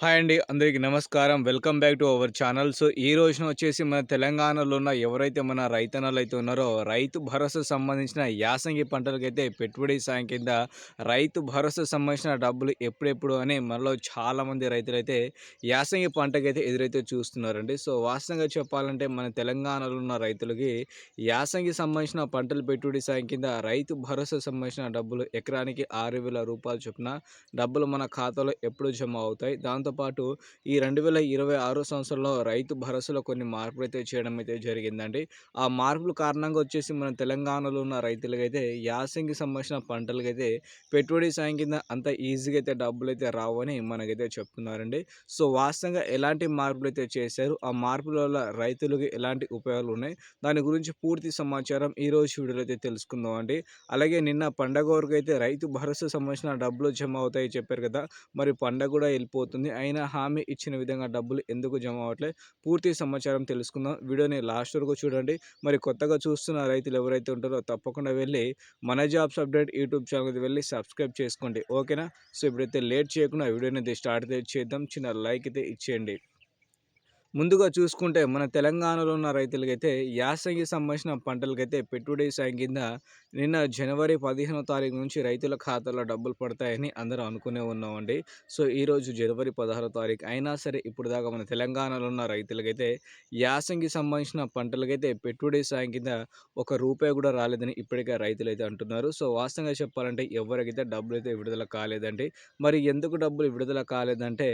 Hi అండి అందరికీ నమస్కారం. Welcome back to our channel. So ఈ రోజున వచ్చేసి మన తెలంగాణలో ఉన్న ఎవరైతే మన రైతన్నలు అయితే ఉన్నారో రైతు భరోసా సంబంధించిన యాసంగి పంటలకైతే పెట్టుబడి సాయం కింద రైతు భరోసా సంబంధించిన డబ్బులు ఎప్పుడెప్పుడు అని మనలో చాలామంది రైతులైతే యాసంగి పంటకైతే ఎదురైతే చూస్తున్నారండి. సో వాస్తవంగా చెప్పాలంటే మన తెలంగాణలో ఉన్న రైతులకి యాసంగి సంబంధించిన పంటలు పెట్టుబడి సాయం కింద రైతు భరోసా సంబంధించిన డబ్బులు ఎకరానికి ఆరు వేల రూపాయలు చొప్పున డబ్బులు మన ఖాతాలో ఎప్పుడు జమ అవుతాయి. దాంతో దాంతోపాటు ఈ రెండు వేల ఇరవై ఆరో సంవత్సరంలో రైతు భరోసాలో కొన్ని మార్పులు అయితే చేయడం అయితే జరిగిందండి. ఆ మార్పుల కారణంగా వచ్చేసి మన తెలంగాణలో ఉన్న రైతులకైతే యాసంగి సంబంధించిన పంటలకైతే పెట్టుబడి సాయం కింద అంత ఈజీగా అయితే డబ్బులు అయితే రావని మనకైతే చెప్తున్నారండి. సో వాస్తవంగా ఎలాంటి మార్పులు అయితే చేశారు? ఆ మార్పుల వల్ల రైతులకు ఎలాంటి ఉపయోగాలు ఉన్నాయి? దాని గురించి పూర్తి సమాచారం ఈరోజు వీడియోలో అయితే తెలుసుకుందాం అండి అలాగే నిన్న పండగ వరకు అయితే రైతు భరోసా సంబంధించిన డబ్బులు జమ అవుతాయి చెప్పారు కదా! మరి పండగ కూడా వెళ్ళిపోతుంది. అయినా హామీ ఇచ్చిన విధంగా డబ్బులు ఎందుకు జమ అవ్వట్లేదు? పూర్తి సమాచారం తెలుసుకుందాం. వీడియోని లాస్ట్ వరకు చూడండి. మరి కొత్తగా చూస్తున్న రైతులు ఎవరైతే ఉంటారో తప్పకుండా వెళ్ళి మన జాబ్స్ అప్డేట్ యూట్యూబ్ ఛానల్కి వెళ్ళి సబ్స్క్రైబ్ చేసుకోండి. ఓకేనా? సో ఇప్పుడైతే లేట్ చేయకుండా వీడియోని అయితే స్టార్ట్ చేద్దాం. చిన్న లైక్ అయితే ఇచ్చేయండి. ముందుగా చూసుకుంటే మన తెలంగాణలో ఉన్న రైతులకైతే యాసంగి సంబంధించిన పంటలకైతే పెట్టుబడి సాయం కింద నిన్న జనవరి పదిహేనో తారీఖు నుంచి రైతుల ఖాతాలో డబ్బులు పడతాయని అందరూ అనుకునే ఉన్నామండి. సో ఈరోజు జనవరి పదహారో తారీఖు అయినా సరే ఇప్పుడు దాకా మన తెలంగాణలో ఉన్న రైతులకైతే యాసంగి సంబంధించిన పంటలకైతే పెట్టుబడి సాయం కింద ఒక రూపాయి కూడా రాలేదని ఇప్పటికే రైతులు అయితే అంటున్నారు. సో వాస్తవంగా చెప్పాలంటే ఎవరికైతే డబ్బులు అయితే విడుదల కాలేదండి మరి ఎందుకు డబ్బులు విడుదల కాలేదంటే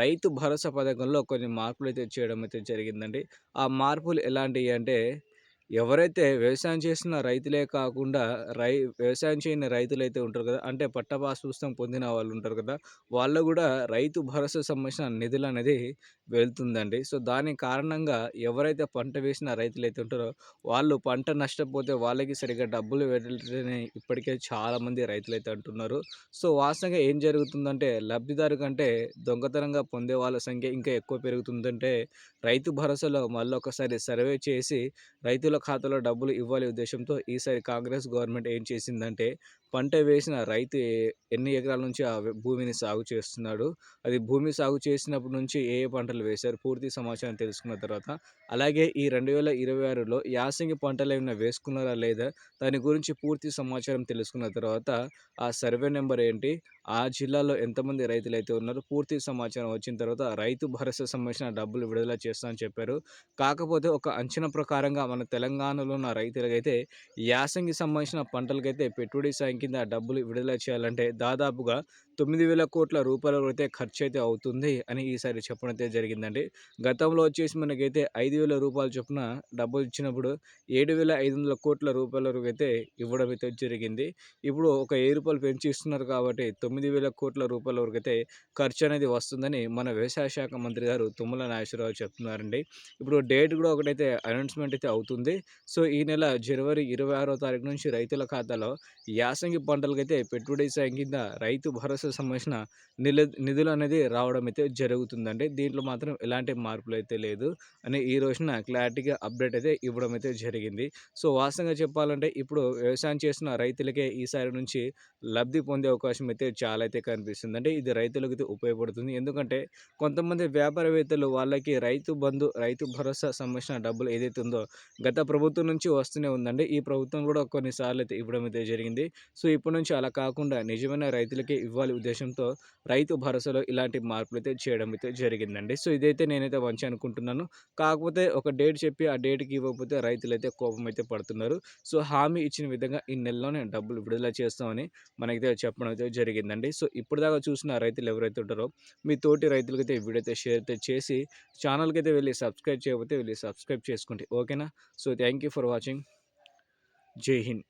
రైతు భరోసా పథకంలో కొన్ని మార్పులు అయితే చేయడం అయితే జరిగిందండి. ఆ మార్పులు ఎలాంటివి అంటే ఎవరైతే వ్యవసాయం చేస్తున్న రైతులే కాకుండా రై వ్యవసాయం చేయని రైతులు అయితే ఉంటారు కదా అంటే పట్టపాస్ పుస్తకం పొందిన వాళ్ళు ఉంటారు కదా వాళ్ళు కూడా రైతు భరోసా సంబంధించిన నిధులు అనేది వెళ్తుందండి. సో దాని కారణంగా ఎవరైతే పంట వేసిన రైతులు అయితే ఉంటారో వాళ్ళు పంట నష్టపోతే వాళ్ళకి సరిగ్గా డబ్బులు వెళ్ళని ఇప్పటికే చాలామంది రైతులు అయితే అంటున్నారు. సో వాస్తవంగా ఏం జరుగుతుందంటే లబ్ధిదారు కంటే దొంగతనంగా పొందే వాళ్ళ సంఖ్య ఇంకా ఎక్కువ పెరుగుతుందంటే రైతు భరోసాలో మళ్ళీ ఒకసారి సర్వే చేసి రైతుల ఖాతాలో డబ్బులు ఇవ్వాలి ఉద్దేశంతో ఈసారి కాంగ్రెస్ గవర్నమెంట్ ఏం చేసిందంటే పంట వేసిన రైతు ఎన్ని ఎకరాల నుంచి ఆ భూమిని సాగు చేస్తున్నాడు అది భూమి సాగు చేసినప్పటి నుంచి ఏ ఏ పంటలు వేశారు పూర్తి సమాచారం తెలుసుకున్న తర్వాత అలాగే ఈ రెండు వేల ఇరవై ఆరులో యాసంగి పంటలు ఏమైనా వేసుకున్నారా లేదా దాని గురించి పూర్తి సమాచారం తెలుసుకున్న తర్వాత ఆ సర్వే నెంబర్ ఏంటి ఆ జిల్లాలో ఎంతమంది రైతులు అయితే ఉన్నారో పూర్తి సమాచారం వచ్చిన తర్వాత రైతు భరోసా సంబంధించిన డబ్బులు విడుదల చేస్తామని చెప్పారు. కాకపోతే ఒక అంచనా ప్రకారంగా మన తెలంగాణలో ఉన్న రైతులకైతే యాసంగి సంబంధించిన పంటలకైతే పెట్టుబడి సాయం కింద డబ్బులు విడుదల చేయాలంటే దాదాపుగా తొమ్మిది వేల కోట్ల రూపాయల అయితే ఖర్చు అయితే అవుతుంది అని ఈసారి చెప్పడం అయితే జరిగిందండి. గతంలో వచ్చేసి మనకైతే ఐదు వేల రూపాయల చొప్పున డబ్బులు ఇచ్చినప్పుడు ఏడు వేల ఐదు వందల కోట్ల రూపాయల వరకు అయితే ఇవ్వడం అయితే జరిగింది. ఇప్పుడు ఒక వెయ్యి రూపాయలు పెంచి ఇస్తున్నారు కాబట్టి తొమ్మిది వేల కోట్ల రూపాయల వరకు అయితే ఖర్చు అనేది వస్తుందని మన వ్యవసాయ శాఖ మంత్రి గారు తుమ్మల నాగేశ్వరరావు చెప్తున్నారండి. ఇప్పుడు డేట్ కూడా ఒకటైతే అనౌన్స్మెంట్ అయితే అవుతుంది. సో ఈ నెల జనవరి ఇరవై ఆరో తారీఖు నుంచి రైతుల ఖాతాలో యాసంగి పంటలకైతే పెట్టుబడి సాయం కింద రైతు భరోసా సంబంధించిన నిల నిధులు అనేది రావడం అయితే జరుగుతుందండి. దీంట్లో మాత్రం ఎలాంటి మార్పులు అయితే లేదు. అని ఈ రోజున క్లారిటీగా అప్డేట్ అయితే ఇవ్వడం అయితే జరిగింది. సో వాస్తవంగా చెప్పాలంటే ఇప్పుడు వ్యవసాయం చేస్తున్న రైతులకే ఈసారి నుంచి లబ్ధి పొందే అవకాశం అయితే చాలా అయితే కనిపిస్తుంది. అంటే ఇది రైతులకు అయితే ఉపయోగపడుతుంది. ఎందుకంటే కొంతమంది వ్యాపారవేత్తలు వాళ్ళకి రైతు బంధు రైతు భరోసా సంబంధించిన డబ్బులు ఏదైతే ఉందో గత ప్రభుత్వం నుంచి వస్తూనే ఉందండి. ఈ ప్రభుత్వం కూడా కొన్నిసార్లు అయితే ఇవ్వడం అయితే జరిగింది. సో ఇప్పటి నుంచి అలా కాకుండా నిజమైన రైతులకే ఇవ్వాలి ఉద్దేశంతో రైతు భరోసాలో ఇలాంటి మార్పులు అయితే చేయడం అయితే జరిగిందండి. సో ఇదైతే నేనైతే మంచి అనుకుంటున్నాను. కాకపోతే ఒక డేట్ చెప్పి ఆ డేట్కి ఇవ్వకపోతే రైతులు అయితే కోపం అయితే పడుతున్నారు. సో హామీ ఇచ్చిన విధంగా ఈ నెలలోనే డబ్బులు విడుదల చేస్తామని మనకైతే చెప్పడం అయితే జరిగిందండి. సో ఇప్పుడు దాకా చూసిన రైతులు ఎవరైతే ఉంటారో మీ తోటి రైతులకైతే వీడియో అయితే షేర్ అయితే చేసి ఛానల్కి అయితే వెళ్ళి సబ్స్క్రైబ్ చేయకపోతే వెళ్ళి సబ్స్క్రైబ్ చేసుకోండి. ఓకేనా? So thank you for watching. జై హింద్.